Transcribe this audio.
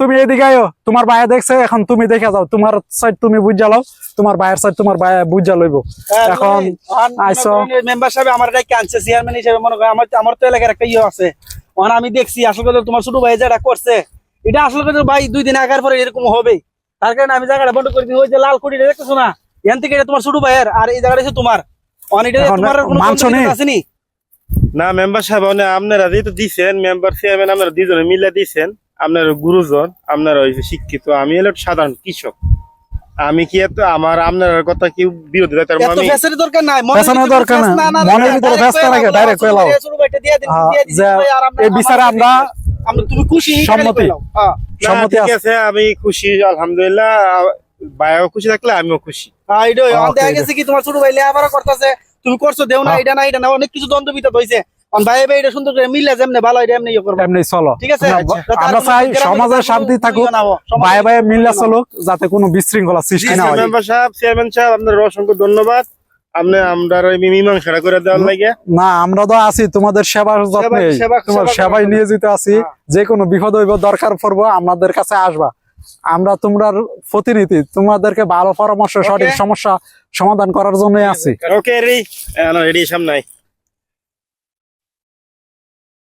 তুমি এদিকে আয়ো। তোমার ভাইয়া দেখছে এখন তুমি দেখে যাও। তোমার সাইড তুমি বুঝ জ্বালাও তোমার ভাইয়ের সাইড তোমার ভাইয়া বুঝ জ্বালাইব এখন আইসো। মেম্বার সাহেব আমার ডাক আনছে চেয়ারম্যান হিসেবে মনে করেন আমার আমার তো এলাকার একটা ইয়ে আছে। ওখানে আমি দেখছি আসলে কথা তোমার ছোট ভাই যেটা করছে এটা আসলে কথা ভাই দুই দিন আগার পরে এরকম হবে। তার কারণে আমি জায়গাটা বন্ধ করে দিই ওই যে লাল কুড়িটা দেখতেছো না? এখান থেকে এটা তোমার ছোট ভাইয়ের আর এই জায়গাটা তোমার। অনেকটা তোমার কোনো মানছো নি? না মেম্বার সাহেব মানে আপনারা যেহেতু দিছেন মেম্বার চেয়ারম্যান আপনারা দুজনে মিলে দিছেন আপনার গুরুজন আপনারা হয়েছে শিক্ষিত আমি হলো সাধারণ কৃষক আমি কি এত আমার আপনার কথা কি বিরোধিতা তার এত আমি দরকার নাই ফেসানোর দরকার না, মনের ভিতরে ফেস আমরা- এই বিচারে আমরা আমরা তুমি খুশি সম্মতি। খালি কইলাও। হ্যাঁ না, সম্মতি আছে। আমি খুশি আলহামদুলিল্লাহ ভাইও খুশি থাকলে আমিও খুশি হ্যাঁ, এটাই। হ্যাঁ, দেখা গেছে কি তোমার ছোট ভাই লেখাপড়া করতেছে তুমি করছ দেও না হ্যাঁ। এটা না এটা না অনেক কিছু দ্বন্দ্ব বিতর্ক হয়েছে আমার ভাই ভাই এটা সুন্দর করে মিলে যেমনে ভালো এটা এমনি ইয়ে করব। এমনি চলো। ঠিক আছে? আমরা- আচ্ছা। তাতে আর আমরা কোনো চাই গ্রামে শান্তি থাকুক ইয়ে না হোক। সমাজে ভাই ভাই কোনো মিল্লা ইয়ে না চলুক যাতে কোনো বিশৃঙ্খলা সৃষ্টি না হয়। মেম্বার সাহেব চেয়ারম্যান সাহেব আপনার অসংখ্য ধন্যবাদ। আপনি আমরা ওই করে দেওয়ার লাগে। না আমরা তো আছি তোমাদের সেবার যত্নে। সেবা- তোমার সেবা সেবাই নিয়ে যেতে আছি। হ্যাঁ। যে কোনো বিপদ হইব দরকার পড়ব আমাদের কাছে আসবা। আমরা তোমরা প্রতিনিধি তোমাদেরকে ভালো পরামর্শ সঠিক সমস্যা সমাধান করার জন্য আছি। ওকে রেডি রেডি সামনে